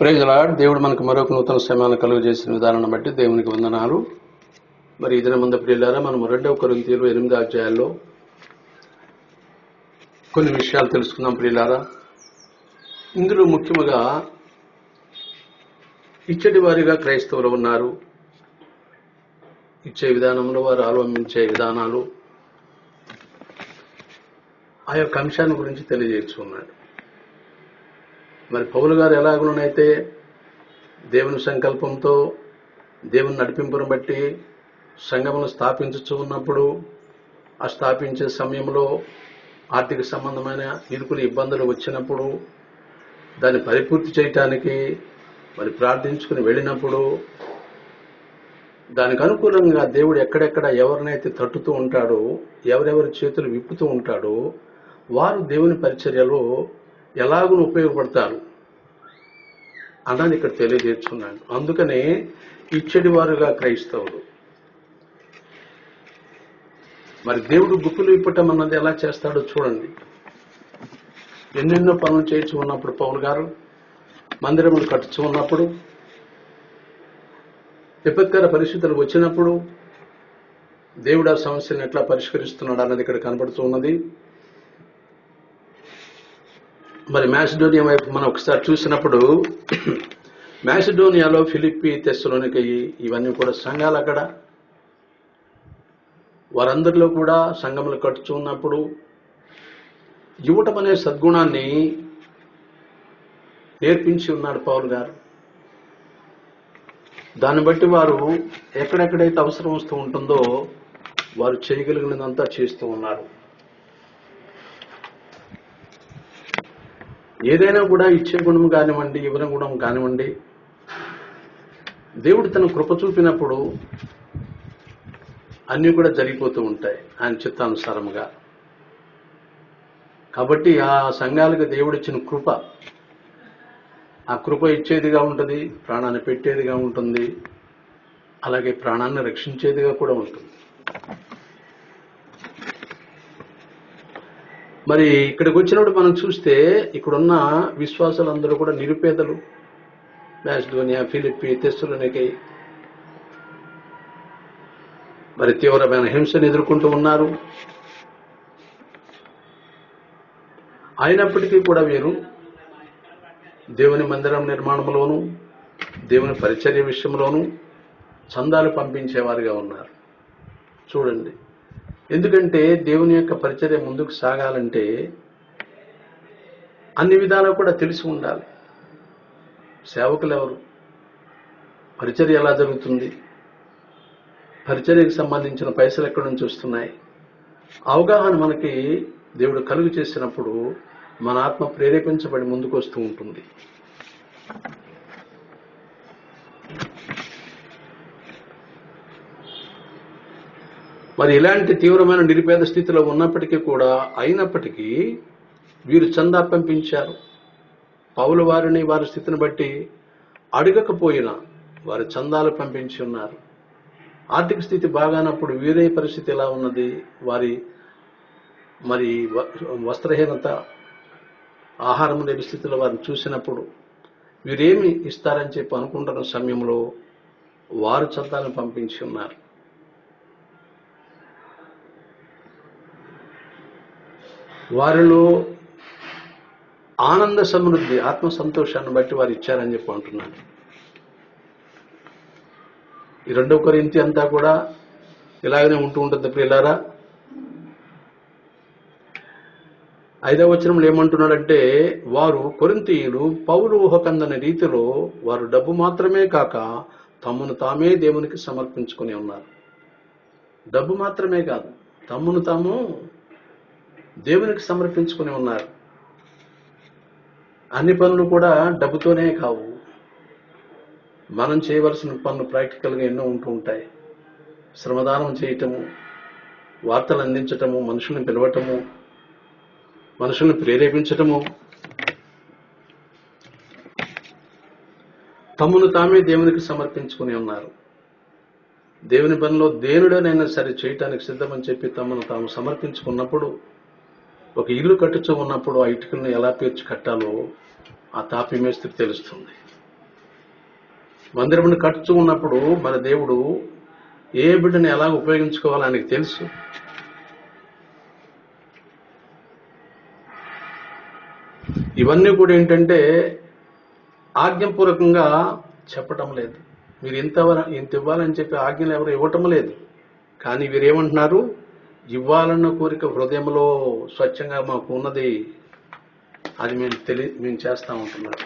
Praise దేవుడు మనకు మరొక నూతన సమయాన్ని కలుగు చేసిన విధానాన్ని బట్టి దేవునికి వందనాలు. మరి ఇదిన ముందు ప్రియులారా మనం రెండవ కొరింతీలు ఎనిమిది అధ్యాయాల్లో కొన్ని విషయాలు తెలుసుకుందాం ప్రియులారా. ఇందులో ముఖ్యముగా ఇచ్చటి వారిగా క్రైస్తవులు ఉన్నారు. ఇచ్చే విధానంలో వారు అవలంబించే విధానాలు. ఆ యొక్క అంశాన్ని గురించి తెలియజేస్తున్నాడు మరి పౌలు గారు ఎలాగునైతే దేవుని సంకల్పంతో దేవుని నడిపింపును బట్టి సంఘమును స్థాపించుచు ఉన్నప్పుడు ఆ స్థాపించే సమయంలో ఆర్థిక సంబంధమైన ఇరుకులు ఇబ్బందులు వచ్చినప్పుడు దాన్ని పరిపూర్తి చేయటానికి మరి ప్రార్థించుకుని వెళ్ళినప్పుడు దానికి అనుకూలంగా దేవుడు ఎక్కడెక్కడ ఎవరినైతే తట్టుతూ ఉంటాడో ఎవరెవరి చేతులు విప్పుతూ ఉంటాడో వారు దేవుని పరిచర్యలో ఎలాగును ఉపయోగపడతారు అన్నది ఇక్కడ తెలియజేస్తున్నాను. అందుకనే ఇచ్చడి వారుగా క్రైస్తవులు. మరి దేవుడు గుప్పులు ఇప్పటం అన్నది ఎలా చేస్తాడో చూడండి. ఎన్నెన్నో పనులు చేయించు ఉన్నప్పుడు పౌలు గారు మందిరములు కట్టుచు ఉన్నప్పుడు విపత్కర పరిస్థితులు వచ్చినప్పుడు దేవుడు ఆ సమస్యను ఎట్లా పరిష్కరిస్తున్నాడు అన్నది ఇక్కడ కనబడుతూ ఉన్నది. మరి మ్యాసిడోనియా వైపు మనం ఒకసారి చూసినప్పుడు మ్యాసిడోనియాలో ఫిలిప్పి తెస్సులోనికి ఇవన్నీ కూడా సంఘాలు అక్కడ. వారందరిలో కూడా సంఘములు కట్టుచు ఉన్నప్పుడు ఇవ్వటం అనే సద్గుణాన్ని నేర్పించి ఉన్నాడు పౌల్ గారు. దాన్ని బట్టి వారు ఎక్కడెక్కడైతే అవసరం వస్తూ ఉంటుందో వారు చేయగలిగినదంతా చేస్తూ ఉన్నారు. ఏదైనా కూడా ఇచ్చే గుణం కానివ్వండి ఇవ్వని గుణం కానివ్వండి దేవుడు తన కృప చూపినప్పుడు అన్నీ కూడా జరిగిపోతూ ఉంటాయి ఆయన చిత్తానుసారముగా. కాబట్టి ఆ సంఘాలకు దేవుడిచ్చిన కృప ఆ కృప ఇచ్చేదిగా ఉంటుంది ప్రాణాన్ని పెట్టేదిగా ఉంటుంది అలాగే ప్రాణాన్ని రక్షించేదిగా కూడా ఉంటుంది. మరి ఇక్కడికి వచ్చినప్పుడు మనం చూస్తే ఇక్కడున్న విశ్వాసాలందరూ కూడా నిరుపేదలు. మ్యాస్డోనియా ఫిలిప్పి తెస్సులనికై మరి తీవ్రమైన హింసను ఎదుర్కొంటూ ఉన్నారు. అయినప్పటికీ కూడా వీరు దేవుని మందిరం నిర్మాణంలోను దేవుని పరిచర్య విషయంలోనూ చందాలు పంపించేవారుగా ఉన్నారు. చూడండి. ఎందుకంటే దేవుని యొక్క పరిచర్య ముందుకు సాగాలంటే అన్ని విధాలు కూడా తెలిసి ఉండాలి. సేవకులు ఎవరు? పరిచర్య ఎలా జరుగుతుంది? పరిచర్యకు సంబంధించిన పైసలు ఎక్కడి నుంచి వస్తున్నాయి? అవగాహన మనకి దేవుడు కలుగు చేసినప్పుడు మన ఆత్మ ప్రేరేపించబడి ముందుకు వస్తూ ఉంటుంది. మరి ఇలాంటి తీవ్రమైన నిరుపేద స్థితిలో ఉన్నప్పటికీ కూడా అయినప్పటికీ వీరు చందా పంపించారు. పౌలు వారిని వారి స్థితిని బట్టి అడగకపోయినా వారి చందాలు పంపించి ఉన్నారు. ఆర్థిక స్థితి బాగానప్పుడు వీరే పరిస్థితి ఎలా ఉన్నది? వారి మరి వస్త్రహీనత ఆహారం లేని స్థితిలో వారిని చూసినప్పుడు వీరేమి ఇస్తారని చెప్పి అనుకుంటున్న సమయంలో వారు చందాలను పంపించి ఉన్నారు. వారిలో ఆనంద సమృద్ధి ఆత్మ సంతోషాన్ని బట్టి వారు ఇచ్చారని చెప్పి అంటున్నాను. ఈ రెండవ కొరింతి అంతా కూడా ఇలాగనే ఉంటూ ఉంటుంది ప్రియులారా ఐదవ వచనంలో ఏమంటున్నాడంటే వారు కొరింతీయులు పౌరు ఊహకందని రీతిలో వారు డబ్బు మాత్రమే కాక తమ్మును తామే దేవునికి సమర్పించుకుని ఉన్నారు. డబ్బు మాత్రమే కాదు తమ్మును తాము దేవునికి సమర్పించుకుని ఉన్నారు. అన్ని పనులు కూడా డబ్బుతోనే కావు. మనం చేయవలసిన పనులు ప్రాక్టికల్గా ఎన్నో ఉంటూ ఉంటాయి. శ్రమదానం చేయటము వార్తలు అందించటము మనుషుల్ని పిలవటము మనుషుల్ని ప్రేరేపించటము. తమ్మును తామే దేవునికి సమర్పించుకుని ఉన్నారు. దేవుని పనిలో దేనుడనైనా సరే చేయటానికి సిద్ధమని చెప్పి తమను తాము సమర్పించుకున్నప్పుడు ఒక ఇల్లు కట్టుచూ ఉన్నప్పుడు ఆ ఇటుకలను ఎలా పేర్చి కట్టాలో ఆ తాపిమేస్త్రి తెలుస్తుంది. మందిరమును కట్టుతూ ఉన్నప్పుడు మన దేవుడు ఏ బిడ్డను ఎలా ఉపయోగించుకోవాలో ఆయనకి తెలుసు. ఇవన్నీ కూడా ఏంటంటే ఆజ్ఞపూర్వకంగా చెప్పటం లేదు. మీరు ఇంత ఇంత ఇవ్వాలని చెప్పి ఆజ్ఞలు ఎవరు ఇవ్వటం లేదు. కానీ వీరు ఏమంటున్నారు ఇవ్వాలన్న కోరిక హృదయంలో స్వచ్ఛంగా మాకు ఉన్నది అది మేము తెలి మేము చేస్తా ఉంటున్నాం.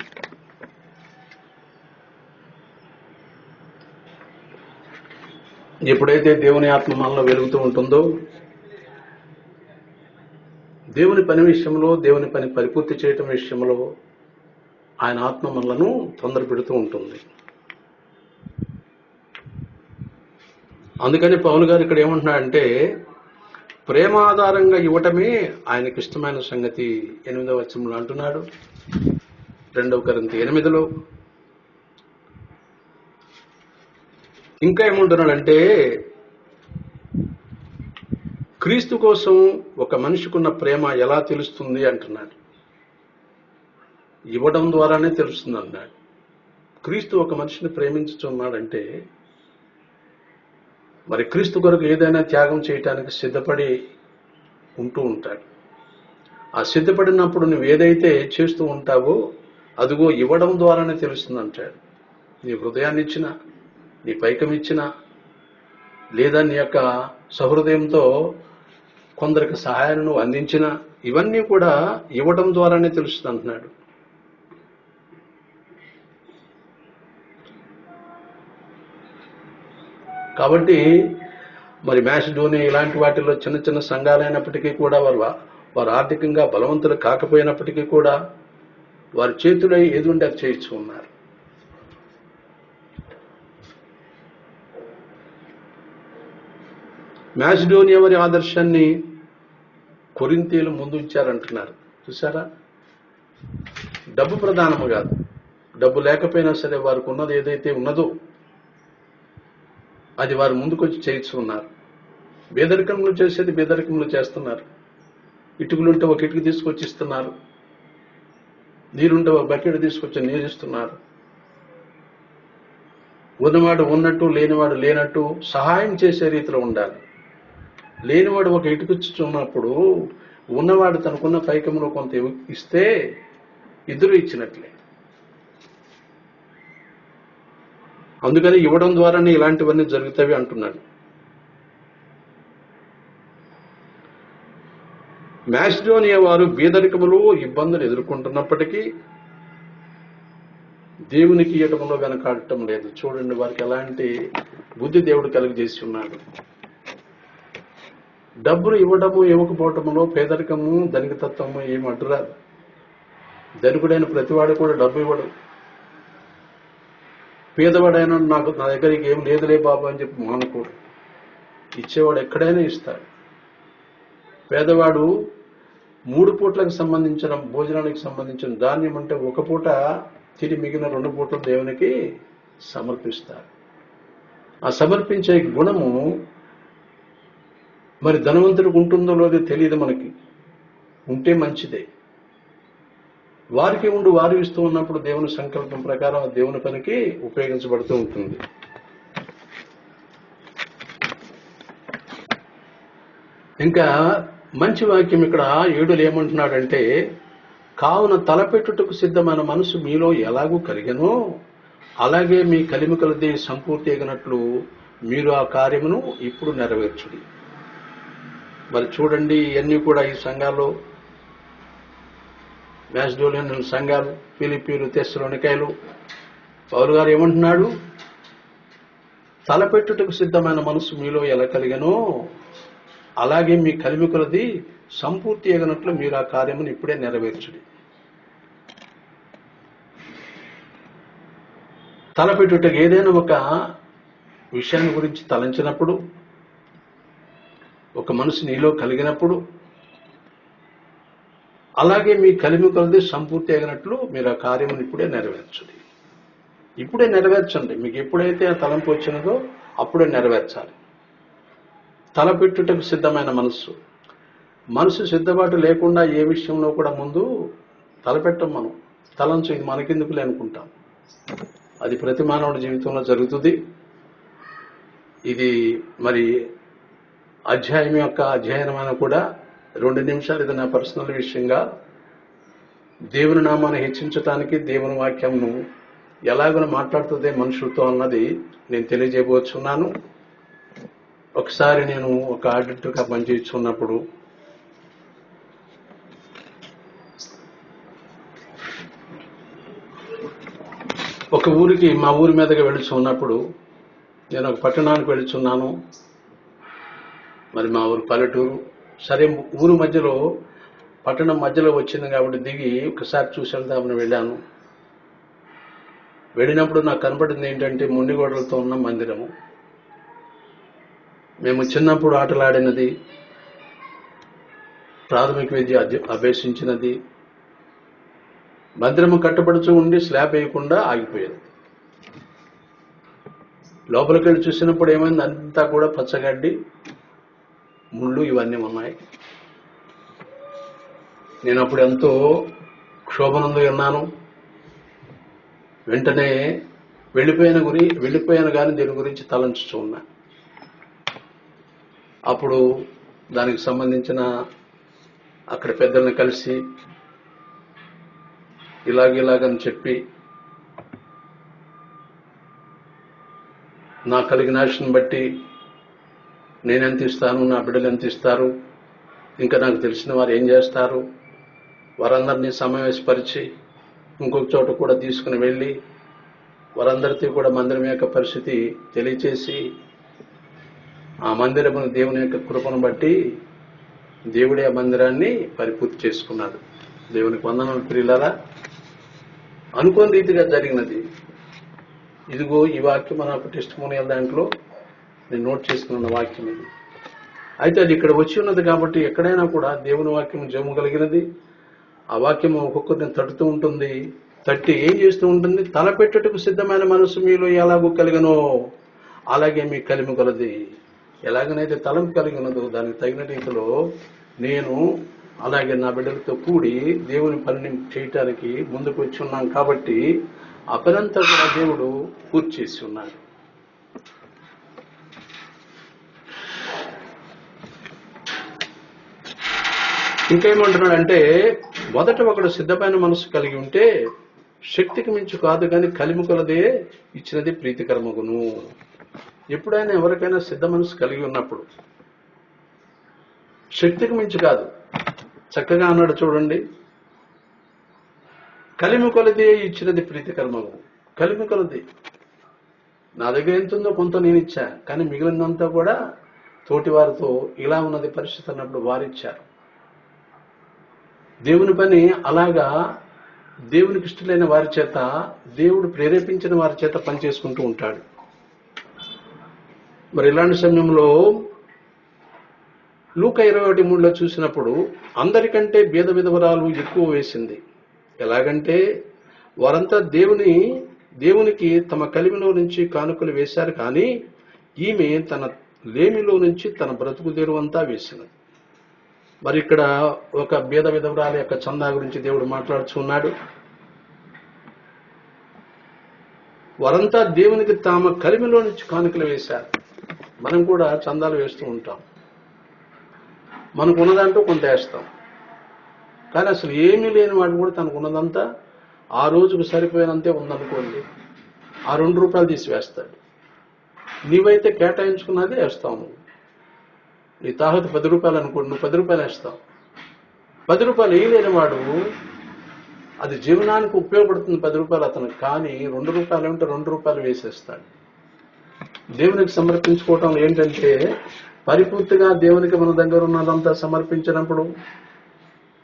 ఎప్పుడైతే దేవుని ఆత్మ మనలో వెలుగుతూ ఉంటుందో దేవుని పని విషయంలో దేవుని పని పరిపూర్తి చేయటం విషయంలో ఆయన ఆత్మ మనలను తొందర పెడుతూ ఉంటుంది. అందుకని పౌలు గారు ఇక్కడ ఏమంటున్నాడంటే ప్రేమాధారంగా ఇవ్వటమే ఆయనకి ఇష్టమైన సంగతి. ఎనిమిదవ వచనంలో అంటున్నాడు. రెండవ కరంతి ఎనిమిదిలో ఇంకా ఏమంటున్నాడంటే క్రీస్తు కోసం ఒక మనిషికున్న ప్రేమ ఎలా తెలుస్తుంది అంటున్నాడు. ఇవ్వడం ద్వారానే తెలుస్తుంది అన్నాడు. క్రీస్తు ఒక మనిషిని ప్రేమించుతున్నాడంటే మరి క్రీస్తు కొరకు ఏదైనా త్యాగం చేయటానికి సిద్ధపడి ఉంటూ ఉంటాడు. ఆ సిద్ధపడినప్పుడు నువ్వు ఏదైతే చేస్తూ ఉంటావో అదిగో ఇవ్వడం ద్వారానే తెలుస్తుంది అంటాడు నీ హృదయాన్ని ఇచ్చిన నీ పైకం ఇచ్చిన లేదా నీ యొక్క సహృదయంతో కొందరికి సహాయాన్ని నువ్వు అందించిన ఇవన్నీ కూడా ఇవ్వడం ద్వారానే తెలుస్తుంది అంటున్నాడు కాబట్టి మరి మ్యాసిడోని ఇలాంటి వాటిల్లో చిన్న చిన్న సంఘాలైనప్పటికీ కూడా వారు వారు ఆర్థికంగా బలవంతులు కాకపోయినప్పటికీ కూడా వారి చేతిలో ఏది ఉంటే అది చేయించు ఉన్నారు. మ్యాసిడోనియా వారి ఆదర్శాన్ని కొరింతీలు ముందు ఇచ్చారంటున్నారు చూసారా డబ్బు ప్రధానము కాదు. డబ్బు లేకపోయినా సరే వారికి ఉన్నది ఏదైతే ఉన్నదో అది వారు ముందుకొచ్చి చేయించుకున్నారు. బేదరికంలో చేసేది బేదరికంలో చేస్తున్నారు. ఇటుకలుంటే ఒక ఇటుక తీసుకొచ్చి ఇస్తున్నారు. నీరుంటే ఒక బకెట్ తీసుకొచ్చి నీరు ఇస్తున్నారు. ఉన్నవాడు ఉన్నట్టు లేనివాడు లేనట్టు సహాయం చేసే రీతిలో ఉండాలి. లేనివాడు ఒక ఇటుకొచ్చున్నప్పుడు ఉన్నవాడు తనకున్న పైకంలో కొంత ఇస్తే ఇద్దరు ఇచ్చినట్లే. అందుకని ఇవ్వడం ద్వారానే ఇలాంటివన్నీ జరుగుతాయి అంటున్నాడు. మ్యాస్డోనియా వారు బీదరికములు ఇబ్బందులు ఎదుర్కొంటున్నప్పటికీ దేవునికి ఇవ్వటంలో వెనకాడటం లేదు. చూడండి వారికి ఎలాంటి బుద్ధి దేవుడు కలుగజేసి ఉన్నాడు. డబ్బులు ఇవ్వడము ఇవ్వకపోవటంలో పేదరికము ధనిక తత్వము ఏమి అడ్డురాదు. ధనికుడైన ప్రతివాడు కూడా డబ్బు ఇవ్వడు. పేదవాడైనా నాకు నా దగ్గరికి ఏం లేదులే బాబు అని చెప్పి మానకూడదు. ఇచ్చేవాడు ఎక్కడైనా ఇస్తాడు. పేదవాడు మూడు పూట్లకు సంబంధించిన భోజనానికి సంబంధించిన ధాన్యం అంటే ఒక పూట తిరిగి మిగిలిన రెండు పూటలు దేవునికి సమర్పిస్తారు. ఆ సమర్పించే గుణము మరి ధనవంతుడికి ఉంటుందో లేదో తెలియదు మనకి. ఉంటే మంచిదే. వారికి ఉండి వారు ఇస్తూ ఉన్నప్పుడు దేవుని సంకల్పం ప్రకారం ఆ దేవుని పనికి ఉపయోగించబడుతూ ఉంటుంది. ఇంకా మంచి వాక్యం ఇక్కడ ఏడులు ఏమంటున్నాడంటే కావున తలపెట్టుటకు సిద్ధమైన మనసు మీలో ఎలాగూ కలిగనో? అలాగే మీ కలిమికలది సంపూర్తి ఎగినట్లు మీరు ఆ కార్యమును ఇప్పుడు నెరవేర్చుడి. మరి చూడండి ఇవన్నీ కూడా ఈ సంఘాల్లో మ్యాస్డోలియన్ సంఘాలు ఫిలిపీలు తెస్సులోనికాయలు పౌరు గారు ఏమంటున్నాడు? తలపెట్టుటకు సిద్ధమైన మనసు మీలో ఎలా కలిగనో అలాగే మీ కలిమికులది సంపూర్తి ఎగనట్లు మీరు ఆ కార్యమును ఇప్పుడే నెరవేర్చుడి. తలపెట్టుటకు ఏదైనా ఒక విషయాన్ని గురించి తలంచినప్పుడు ఒక మనసు నీలో కలిగినప్పుడు అలాగే మీ కలిమి కొలది సంపూర్తి అయినట్లు మీరు ఆ కార్యమును ఇప్పుడే నెరవేర్చండి. ఇప్పుడే నెరవేర్చండి. మీకు ఎప్పుడైతే ఆ తలంపు వచ్చినదో అప్పుడే నెరవేర్చాలి. తలపెట్టుటకు సిద్ధమైన మనస్సు. మనసు సిద్ధపాటు లేకుండా ఏ విషయంలో కూడా ముందు తలపెట్టం మనం. తలంచు ఇది మనకెందుకులే అనుకుంటాం. అది ప్రతి మానవుడి జీవితంలో జరుగుతుంది. ఇది మరి అధ్యాయం యొక్క అధ్యయనమైన కూడా రెండు నిమిషాలు ఇది నా పర్సనల్ విషయంగా. దేవుని నామాన్ని హెచ్చించటానికి దేవుని వాక్యంను ఎలాగో మాట్లాడుతుంది మనుషులతో అన్నది నేను తెలియజేయబోచున్నాను. ఒకసారి నేను ఒక ఆడిటర్గా పనిచేస్తున్నప్పుడు ఒక ఊరికి మా ఊరి మీదగా వెళుచున్నప్పుడు నేను ఒక పట్టణానికి వెళుచున్నాను మరి మా ఊరు పల్లెటూరు. సరే ఊరు మధ్యలో పట్టణం మధ్యలో వచ్చింది కాబట్టి దిగి ఒకసారి చూసి వెళ్దామని వెళ్ళాను. వెళ్ళినప్పుడు నాకు కనపడింది ఏంటంటే మొండిగోడలతో ఉన్న మందిరము. మేము చిన్నప్పుడు ఆటలాడినది ప్రాథమిక విద్య అభ్యసించినది. మందిరము కట్టబడుతూ ఉండి స్లాబ్ వేయకుండా ఆగిపోయేది. లోపలికి వెళ్ళి చూసినప్పుడు ఏమైంది? అంతా కూడా పచ్చగడ్డి ముళ్ళు ఇవన్నీ ఉన్నాయి. నేను అప్పుడు ఎంతో క్షోభనందు ఉన్నాను. వెంటనే వెళ్ళిపోయిన గురి వెళ్ళిపోయాను కానీ దీని గురించి తలంచుతూ ఉన్నా. అప్పుడు దానికి సంబంధించిన అక్కడ పెద్దల్ని కలిసి ఇలాగిలాగని చెప్పి నా కలిగిన నాశనం బట్టి నేను ఎంత ఇస్తాను? నా బిడ్డలు ఎంత ఇస్తారు? ఇంకా నాకు తెలిసిన వారు ఏం చేస్తారు? వారందరినీ సమావేశపరిచి ఇంకొక చోట కూడా తీసుకుని వెళ్ళి వారందరితో కూడా మందిరం యొక్క పరిస్థితి తెలియచేసి ఆ మందిరమును దేవుని యొక్క కృపను బట్టి దేవుడే ఆ మందిరాన్ని పరిపూర్తి చేసుకున్నాడు. దేవునికి వందనం ప్రియులరా. అనుకోని రీతిగా జరిగినది. ఇదిగో ఈ వాక్యం మన టెస్ట్ దాంట్లో నేను నోట్ చేసుకున్న వాక్యం ఇది. అయితే అది ఇక్కడ వచ్చి ఉన్నది కాబట్టి ఎక్కడైనా కూడా దేవుని వాక్యం జము కలిగినది. ఆ వాక్యం ఒక్కొక్కరిని తట్టుతూ ఉంటుంది. తట్టి ఏం చేస్తూ ఉంటుంది? తలపెట్టుటకు సిద్ధమైన మనసు మీలో ఎలాగో కలిగనో అలాగే మీ కలిమి కొలది. ఎలాగనైతే తలంపు కలిగినదో దానికి తగిన రీతిలో నేను అలాగే నా బిడ్డలతో కూడి దేవుని పనిని చేయటానికి ముందుకు వచ్చి ఉన్నాం కాబట్టి అపరంతా కూడా దేవుడు పూర్తి చేసి ఉన్నాడు. ఇంకేమంటున్నాడంటే మొదట ఒకడు సిద్ధమైన మనసు కలిగి ఉంటే శక్తికి మించి కాదు కానీ కలిముకలదే ఇచ్చినది ప్రీతికరమగును. ఎప్పుడైనా ఎవరికైనా సిద్ధ మనసు కలిగి ఉన్నప్పుడు శక్తికి మించి కాదు చక్కగా అన్నాడు చూడండి కలిముకలదే ఇచ్చినది ప్రీతికరమగు కలిమి కొలది. నా దగ్గర ఎంత ఉందో కొంత నేను ఇచ్చా కానీ మిగిలినంతా కూడా తోటి వారితో ఇలా ఉన్నది పరిస్థితి అన్నప్పుడు వారిచ్చారు. దేవుని పని అలాగా దేవునికి ఇష్టలైన వారి చేత దేవుడు ప్రేరేపించిన వారి చేత పని చేసుకుంటూ ఉంటాడు. మరి ఇలాంటి సమయంలో లూక ఇరవై ఒకటి మూడులో చూసినప్పుడు అందరికంటే భేద విధవరాలు ఎక్కువ వేసింది. ఎలాగంటే వారంతా దేవుని దేవునికి తమ కలిమిలో నుంచి కానుకలు వేశారు కానీ ఈమె తన లేమిలో నుంచి తన బ్రతుకు తెరువంతా వేసినది. మరి ఇక్కడ ఒక భేద విధవరాల యొక్క చందా గురించి దేవుడు మాట్లాడుచున్నాడు. వారంతా దేవునికి తామ కలిమిలో నుంచి కానుకలు వేశారు. మనం కూడా చందాలు వేస్తూ ఉంటాం. మనకు ఉన్నదంటూ కొంత వేస్తాం. కానీ అసలు ఏమీ లేని వాడు కూడా తనకు ఉన్నదంతా ఆ రోజుకు సరిపోయినంతే ఉందనుకోండి. ఆ రెండు రూపాయలు తీసి వేస్తాడు. నీవైతే కేటాయించుకున్నదే వేస్తావు నీ తాహత పది రూపాయలు అనుకోండి నువ్వు పది రూపాయలు వేస్తావు. పది రూపాయలు వేయలేని వాడు అది జీవనానికి ఉపయోగపడుతుంది పది రూపాయలు అతనికి కానీ రెండు రూపాయలు ఉంటే రెండు రూపాయలు వేసేస్తాడు. దేవునికి సమర్పించుకోవటం ఏంటంటే పరిపూర్తిగా దేవునికి మన దగ్గర ఉన్నదంతా సమర్పించినప్పుడు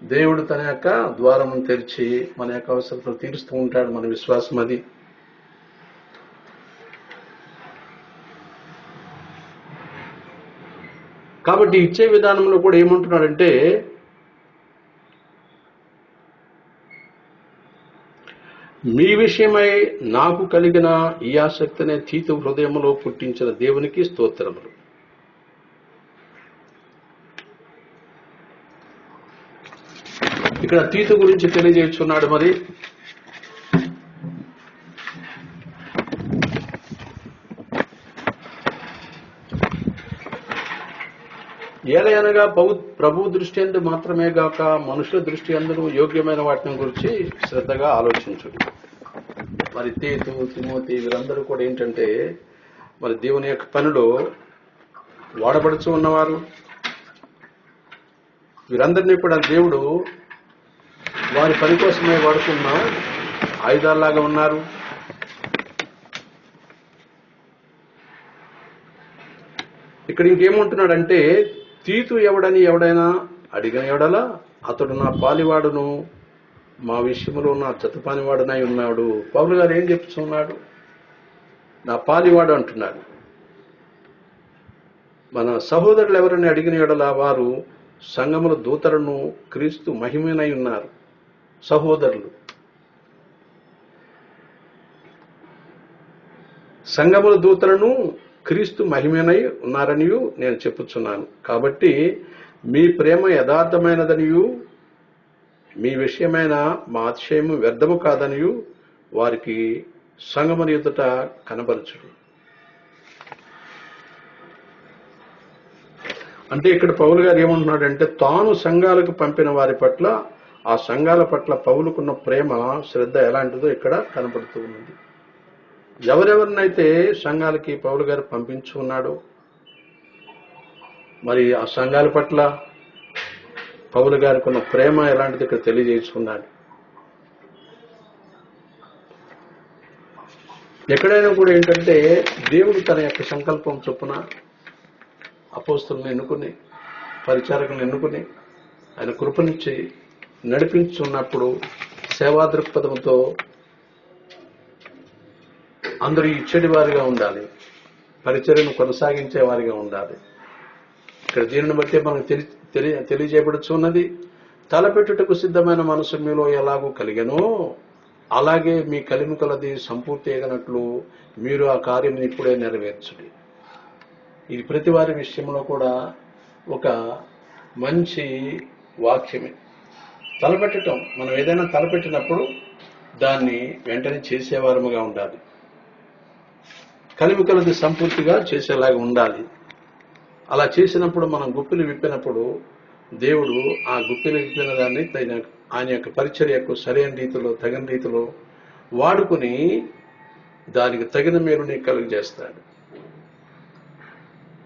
దేవుడు తన యొక్క ద్వారం తెరిచి మన యొక్క అవసరతలు తీరుస్తూ ఉంటాడు మన విశ్వాసం అది. కాబట్టి ఇచ్చే విధానంలో కూడా ఏమంటున్నాడంటే మీ విషయమై నాకు కలిగిన ఈ ఆసక్తినే తీతు హృదయంలో పుట్టించిన దేవునికి స్తోత్రములు. ఇక్కడ తీతు గురించి తెలియజేస్తున్నాడు మరి. ఏలయనగా ప్రభు దృష్టి అందు మాత్రమే గాక మనుషుల దృష్టి అందరూ యోగ్యమైన వాటిని గురించి శ్రద్ధగా ఆలోచించు మరి తీతు తిమోతి వీరందరూ కూడా ఏంటంటే మరి దేవుని యొక్క పనిలో వాడబడుచు ఉన్నవారు. వీరందరినీ కూడా దేవుడు వారి పని కోసమే వాడుతున్న ఆయుధాల్లాగా ఉన్నారు. ఇక్కడ ఇంకేమంటున్నాడంటే తీతు ఎవడని ఎవడైనా అడిగిన ఎవడలా? అతడు నా పాలివాడును మా విషయంలో నా జతపానివాడునై ఉన్నాడు. పౌలు గారు ఏం చెప్తున్నాడు? నా పాలివాడు అంటున్నాడు. మన సహోదరులు ఎవరని అడిగిన ఎడల వారు సంగముల దూతలను క్రీస్తు మహిమనై ఉన్నారు. సహోదరులు. సంగముల దూతలను క్రీస్తు మహిమనై ఉన్నారనియు నేను చెప్పుచున్నాను. కాబట్టి మీ ప్రేమ యథార్థమైనదనియు మీ విషయమైన మా అతిశయము వ్యర్థము కాదనియు వారికి సంగమని ఎదుట కనపరచుడు అంటే ఇక్కడ పౌలు గారు ఏమంటున్నాడంటే తాను సంఘాలకు పంపిన వారి పట్ల ఆ సంఘాల పట్ల పౌలుకున్న ప్రేమ శ్రద్ధ ఎలాంటిదో ఇక్కడ కనపడుతూ ఉన్నది. ఎవరెవరినైతే సంఘాలకి పౌలు గారు పంపించుకున్నాడో మరి ఆ సంఘాల పట్ల పౌలు గారికి ఉన్న ప్రేమ ఎలాంటిది ఇక్కడ తెలియజేసుకున్నాడు ఎక్కడైనా కూడా ఏంటంటే దేవుడు తన యొక్క సంకల్పం చొప్పున అపోస్తులను ఎన్నుకుని పరిచారకులను ఎన్నుకుని ఆయన కృపనిచ్చి నడిపించున్నప్పుడు సేవా దృక్పథంతో అందరూ ఇచ్చడి వారిగా ఉండాలి. పరిచర్యను కొనసాగించే వారిగా ఉండాలి. ఇక్కడ దీనిని బట్టి మనకు తెలి తెలియ తెలియజేయబడుచున్నది తలపెట్టుటకు సిద్ధమైన మనసు మీలో ఎలాగూ కలిగనో. అలాగే మీ కలిముకలది సంపూర్తి ఎగనట్లు మీరు ఆ కార్యం ఇప్పుడే నెరవేర్చుడి. ఇది ప్రతి వారి విషయంలో కూడా ఒక మంచి వాక్యమే. తలపెట్టడం మనం ఏదైనా తలపెట్టినప్పుడు దాన్ని వెంటనే చేసేవారముగా ఉండాలి. కలిమి కలది సంపూర్తిగా చేసేలాగా ఉండాలి. అలా చేసినప్పుడు మనం గుప్పిలు విప్పినప్పుడు దేవుడు ఆ గుప్పిలు విప్పిన దాన్ని తగిన ఆయన యొక్క పరిచర్యకు సరైన రీతిలో తగిన రీతిలో వాడుకుని దానికి తగిన మేలు నీకు కలుగజేస్తాడు.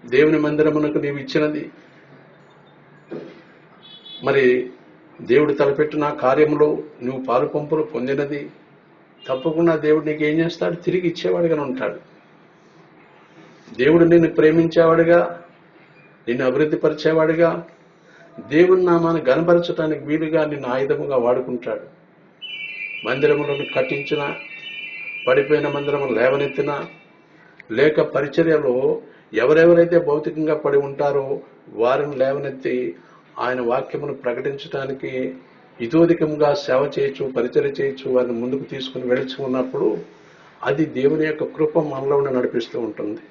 దేవుని మందిరమునకు నీవు ఇచ్చినది. మరి దేవుడు తలపెట్టిన కార్యములో నువ్వు పాలు పంపులు పొందినది. తప్పకుండా దేవుడు నీకు ఏం చేస్తాడు? తిరిగి ఇచ్చేవాడిగానే ఉంటాడు. దేవుడు నిన్ను ప్రేమించేవాడుగా నిన్ను అభివృద్ధి పరిచేవాడుగా దేవుని నామాన్ని గనపరచడానికి వీలుగా నిన్ను ఆయుధముగా వాడుకుంటాడు. మందిరములను కట్టించిన పడిపోయిన మందిరము లేవనెత్తిన లేక పరిచర్యలో ఎవరెవరైతే భౌతికంగా పడి ఉంటారో వారిని లేవనెత్తి ఆయన వాక్యమును ప్రకటించడానికి ఇతోధికంగా సేవ చేయొచ్చు పరిచయ చేయొచ్చు వారిని ముందుకు తీసుకుని వెళ్ళి ఉన్నప్పుడు అది దేవుని యొక్క కృప మనలో నడిపిస్తూ ఉంటుంది.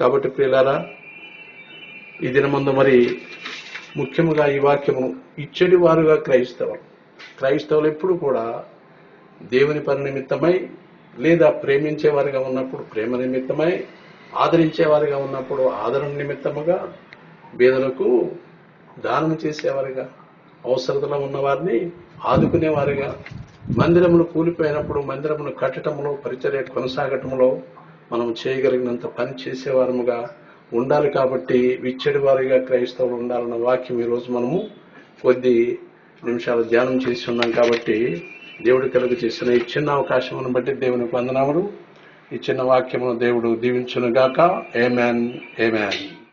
కాబట్టి ప్రియులారా ఈ దినముందు మరి ముఖ్యముగా ఈ వాక్యము ఇచ్చడి వారుగా క్రైస్తవం. క్రైస్తవులు ఎప్పుడు కూడా దేవుని పని నిమిత్తమై లేదా ప్రేమించేవారుగా ఉన్నప్పుడు ప్రేమ నిమిత్తమై ఆదరించే వారిగా ఉన్నప్పుడు ఆదరణ నిమిత్తముగా బీదలకు దానం చేసేవారిగా అవసరతలో ఉన్నవారిని ఆదుకునేవారుగా ఆదుకునేవారిగా కూలిపోయినప్పుడు మందిరమును కట్టడంలో పరిచర్య కొనసాగటంలో మనం చేయగలిగినంత పని చేసేవారముగా ఉండాలి కాబట్టి విచ్చడి వారిగా క్రైస్తవులు ఉండాలన్న వాక్యం ఈరోజు మనము కొద్ది నిమిషాలు ధ్యానం చేసి ఉన్నాం కాబట్టి దేవుడు కలుగు చేసిన ఈ చిన్న అవకాశమును బట్టి దేవునికి వందనములు. ఈ చిన్న వాక్యమును దేవుడు దీవించునుగాక. ఏమాన్ ఏమాన్